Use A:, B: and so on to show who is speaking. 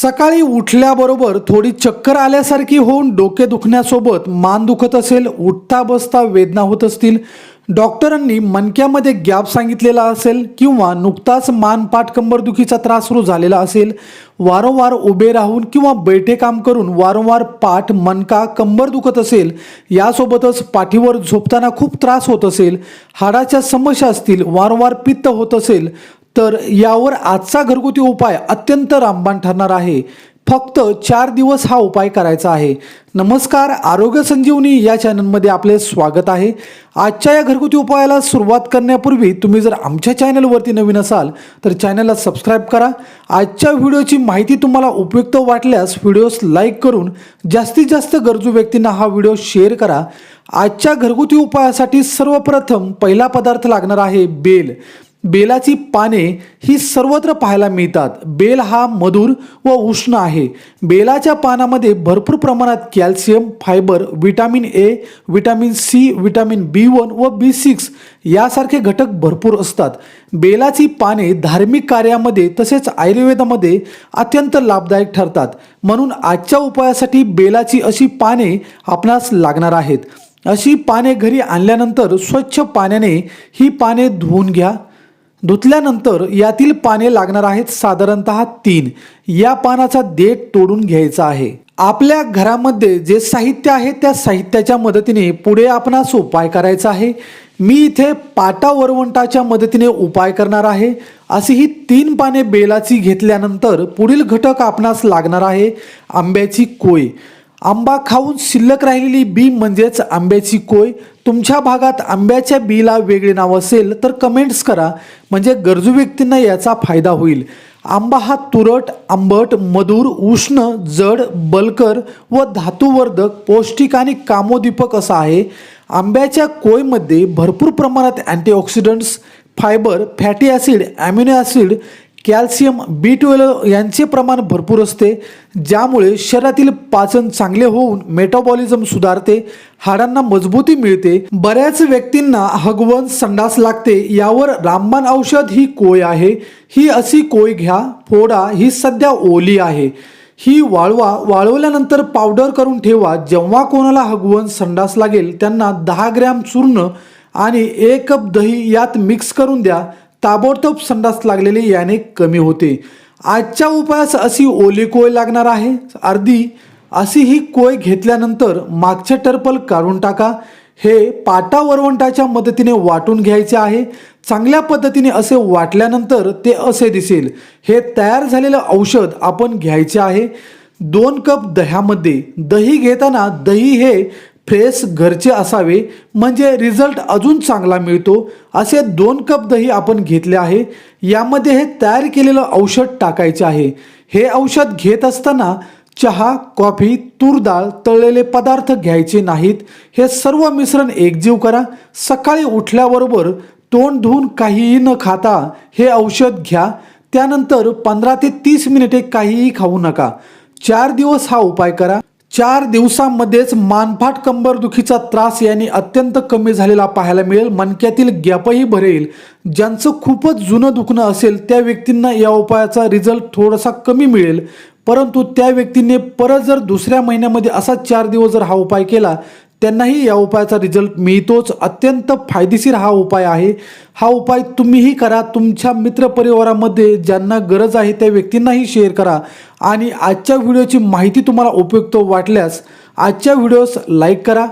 A: सकाळी उठल्याबरोबर थोडी चक्कर आल्यासारखी होऊन डोके दुखण्यासोबत मान दुखत असेल उठता बसता वेदना होत असतील. डॉक्टरांनी मणक्यामध्ये गॅप सांगितलेला असेल किंवा नुकताच मान पाठ कंबरदुखीचा त्रास सुरू झालेला असेल वारंवार उभे राहून किंवा बैठे काम करून वारंवार पाठ मनका कंबर दुखत असेल यासोबतच पाठीवर झोपताना खूप त्रास होत असेल हाडाच्या समस्या असतील वारंवार पित्त होत असेल तर यावर आजचा घरगुती उपाय अत्यंत रामबाण ठरणार आहे. फक्त चार दिवस हा उपाय करायचा आहे. नमस्कार आरोग्य संजीवनी या चॅनलमध्ये आपले स्वागत आहे. आजच्या या घरगुती उपायाला सुरुवात करण्यापूर्वी तुम्ही जर आमच्या चॅनलवरती नवीन असाल तर चॅनलला सबस्क्राईब करा. आजच्या व्हिडिओची माहिती तुम्हाला उपयुक्त वाटल्यास व्हिडिओस लाईक करून जास्तीत जास्त गरजू व्यक्तींना हा व्हिडिओ शेअर करा. आजच्या घरगुती उपायासाठी सर्वप्रथम पहिला पदार्थ लागणार आहे बेल. बेलाची पाने ही सर्वत्र पाहायला मिळतात. बेल हा मधुर व उष्ण आहे. बेलाच्या पानामध्ये भरपूर प्रमाणात calcium fibre vitamin A vitamin C vitamin B one व बी सिक्स यासारखे घटक भरपूर असतात. बेलाची पाने धार्मिक कार्यामध्ये तसेच आयुर्वेदामध्ये अत्यंत लाभदायक ठरतात. म्हणून आजच्या उपायासाठी बेलाची अशी पाने आपणास लागणार आहेत. अशी पाने घरी आणल्यानंतर स्वच्छ पाण्याने ही पाने धुवून घ्या. धुतल्यानंतर यातील पाने लागणार आहेत साधारणतः तीन. या पानाचा देठ तोडून घ्यायचा आहे. आपल्या घरामध्ये जे साहित्य आहे त्या साहित्याच्या मदतीने पुढे आपणास उपाय करायचा आहे. मी इथे पाटा वरवंटाच्या मदतीने उपाय करणार आहे. अशी ही तीन पाने बेलाची घेतल्यानंतर पुढील घटक आपणास लागणार आहे आंब्याची कोय. आंबा खाऊन शिल्लक राहिलेली बी म्हणजेच आंब्याची कोय. तुमच्या भागात आंब्याच्या बीला वेगळे नाव असेल तर कमेंट्स करा. म्हणजे गरजू व्यक्तींना याचा फायदा होईल. आंबा हा तुरट आंबट मधुर उष्ण जड बलकर व धातुवर्धक पौष्टिक आणि कामोदीपक असा आहे. आंब्याच्या कोयमध्ये भरपूर प्रमाणात antioxidants fibre fatty acid amino acid calcium B twelve यांचे प्रमाण भरपूर असते ज्यामुळे शरीरातील पाचन चांगले होऊन मेटाबॉलिझम सुधारते हाडांना मजबूती मिळते. बऱ्याच व्यक्तींना हगवण संडास लागते यावर रामबाण औषध ही कोय आहे? ही अशी कोय घ्या फोडा ही सध्या ओली आहे. ही वाळवा वाळवल्यानंतर पावडर करून ठेवा. जेव्हा कोणाला हगवण संडास लागेल त्यांना दहा ग्रॅम चूर्ण आणि एक कप दही यात मिक्स करून द्या. ताबडतोब संडास लागलेले याने कमी होते. आजच्या उपायास अशी ओली कोय लागणार आहे? अर्धी अशी ही कोय घेतल्यानंतर मागचे टर्पल काढून टाका. हे पाटा वरवंटाच्या मदतीने वाटून घ्यायचे आहे. चांगल्या पद्धतीने असे वाटल्यानंतर ते असे दिसेल. हे तयार झालेलं औषध आपण घ्यायचे आहे. दोन कप दह्यामध्ये दही घेताना दही हे फ्रेश घरचे असावे म्हणजे रिझल्ट अजून चांगला मिळतो असे दोन कप दही आपण घेतले आहे. यामध्ये हे तयार केलेलं औषध टाकायचे आहे. हे औषध घेत असताना चहा कॉफी तूर डाळ तळलेले पदार्थ घ्यायचे नाहीत. हे सर्व मिश्रण एकजीव करा. सकाळी उठल्याबरोबर तोंड धुवून काहीही न खाता हे औषध घ्या. त्यानंतर पंधरा ते तीस मिनिटे काहीही खाऊ नका. चार दिवस हा उपाय करा. चार दिवसांमध्येच मानफाट कंबरदुखीचा त्रास याने अत्यंत कमी झालेला पाहायला मिळेल. मणक्यातील गॅपही भरेल. ज्यांचं खूपच जुनं दुखणं असेल त्या व्यक्तींना या उपायाचा रिझल्ट थोडासा कमी मिळेल. परंतु त्या व्यक्तीने परत जर दुसऱ्या महिन्यामध्ये असा चार दिवस जर हा उपाय केला त्यांनाही या उपायाचा रिझल्ट मिळतोच. अत्यंत फायदेशीर हा उपाय आहे. हा उपाय तुम्हीही करा. तुमच्या मित्रपरिवारामध्ये ज्यांना गरज आहे त्या व्यक्तींनाही शेअर करा. आणि आजच्या व्हिडिओची माहिती तुम्हाला उपयुक्त वाटल्यास आजच्या व्हिडिओस लाईक करा.